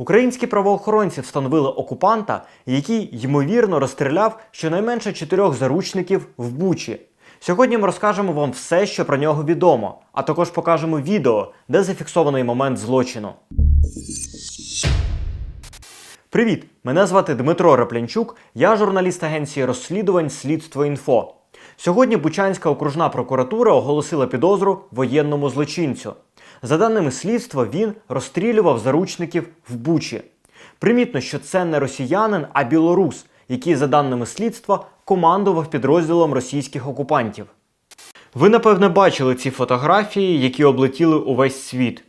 Українські правоохоронці встановили окупанта, який ймовірно розстріляв щонайменше чотирьох заручників в Бучі. Сьогодні ми розкажемо вам все, що про нього відомо, а також покажемо відео, де зафіксований момент злочину. Привіт! Мене звати Дмитро Раплянчук, я журналіст агенції розслідувань Слідство інфо. Сьогодні Бучанська окружна прокуратура оголосила підозру воєнному злочинцю. За даними слідства, він розстрілював заручників в Бучі. Примітно, що це не росіянин, а білорус, який, за даними слідства, командував підрозділом російських окупантів. Ви, напевне, бачили ці фотографії, які облетіли увесь світ.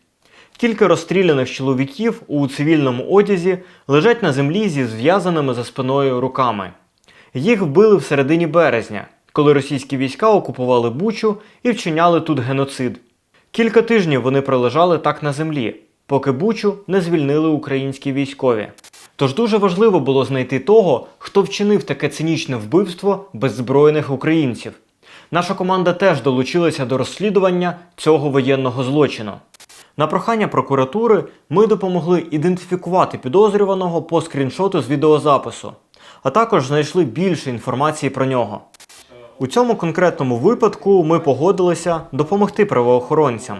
Кілька розстріляних чоловіків у цивільному одязі лежать на землі зі зв'язаними за спиною руками. Їх вбили в середині березня, коли російські війська окупували Бучу і вчиняли тут геноцид. Кілька тижнів вони пролежали так на землі, поки Бучу не звільнили українські військові. Тож дуже важливо було знайти того, хто вчинив таке цинічне вбивство беззбройних українців. Наша команда теж долучилася до розслідування цього воєнного злочину. На прохання прокуратури ми допомогли ідентифікувати підозрюваного по скріншоту з відеозапису, а також знайшли більше інформації про нього. У цьому конкретному випадку ми погодилися допомогти правоохоронцям,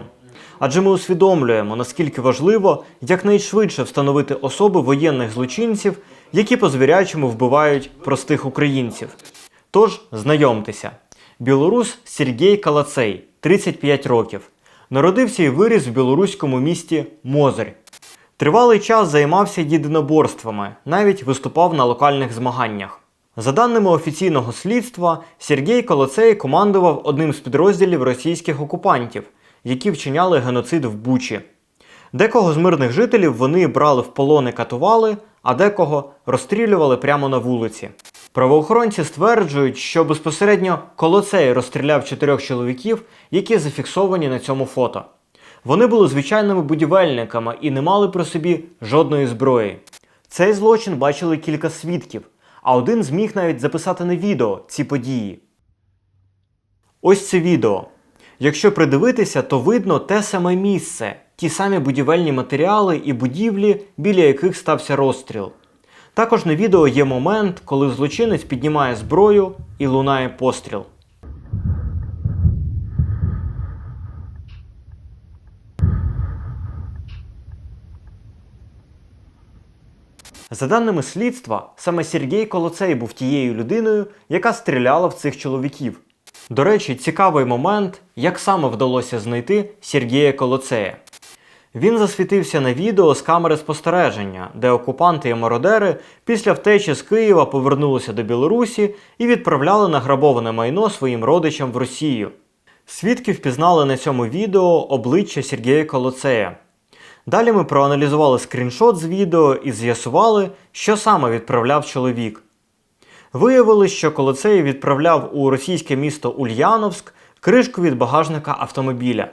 адже ми усвідомлюємо, наскільки важливо якнайшвидше встановити особи воєнних злочинців, які по звірячому вбивають простих українців. Тож знайомтеся, білорус Сергій Калацей, 35 років. Народився і виріс в білоруському місті Мозирь. Тривалий час займався єдиноборствами, навіть виступав на локальних змаганнях. За даними офіційного слідства, Сергій Колоцей командував одним з підрозділів російських окупантів, які вчиняли геноцид в Бучі. Декого з мирних жителів вони брали в полон і катували, а декого розстрілювали прямо на вулиці. Правоохоронці стверджують, що безпосередньо Колоцей розстріляв чотирьох чоловіків, які зафіксовані на цьому фото. Вони були звичайними будівельниками і не мали при собі жодної зброї. Цей злочин бачили кілька свідків, а один зміг навіть записати на відео ці події. Ось це відео. Якщо придивитися, то видно те саме місце, ті самі будівельні матеріали і будівлі, біля яких стався розстріл. Також на відео є момент, коли злочинець піднімає зброю і лунає постріл. За даними слідства, саме Сергій Колоцей був тією людиною, яка стріляла в цих чоловіків. До речі, цікавий момент, як саме вдалося знайти Сергія Колоцея. Він засвітився на відео з камери спостереження, де окупанти і мародери після втечі з Києва повернулися до Білорусі і відправляли награбоване майно своїм родичам в Росію. Свідки впізнали на цьому відео обличчя Сергія Колоцея. Далі ми проаналізували скріншот з відео і з'ясували, що саме відправляв чоловік. Виявилось, що Колоцей відправляв у російське місто Ульяновськ кришку від багажника автомобіля.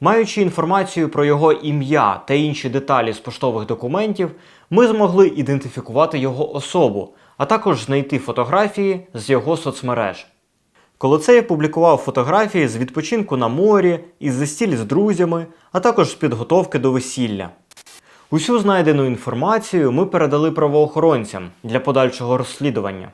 Маючи інформацію про його ім'я та інші деталі з поштових документів, ми змогли ідентифікувати його особу, а також знайти фотографії з його соцмереж. Колоцей публікував фотографії з відпочинку на морі, із застіль з друзями, а також з підготовки до весілля. Усю знайдену інформацію ми передали правоохоронцям для подальшого розслідування.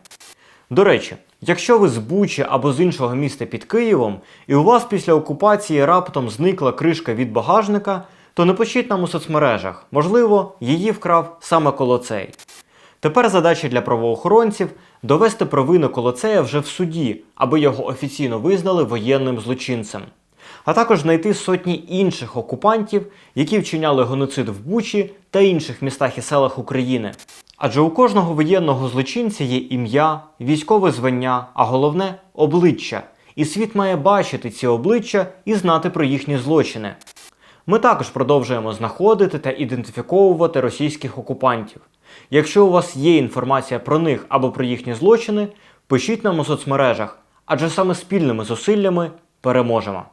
До речі, якщо ви з Бучі або з іншого міста під Києвом, і у вас після окупації раптом зникла кришка від багажника, то напишіть нам у соцмережах, можливо, її вкрав саме колоцей. Тепер задача для правоохоронців довести провину колоцея вже в суді, аби його офіційно визнали воєнним злочинцем, а також знайти сотні інших окупантів, які вчиняли геноцид в Бучі та інших містах і селах України. Адже у кожного воєнного злочинця є ім'я, військове звання, а головне обличчя. І світ має бачити ці обличчя і знати про їхні злочини. Ми також продовжуємо знаходити та ідентифіковувати російських окупантів. Якщо у вас є інформація про них або про їхні злочини, пишіть нам у соцмережах, адже саме спільними зусиллями переможемо.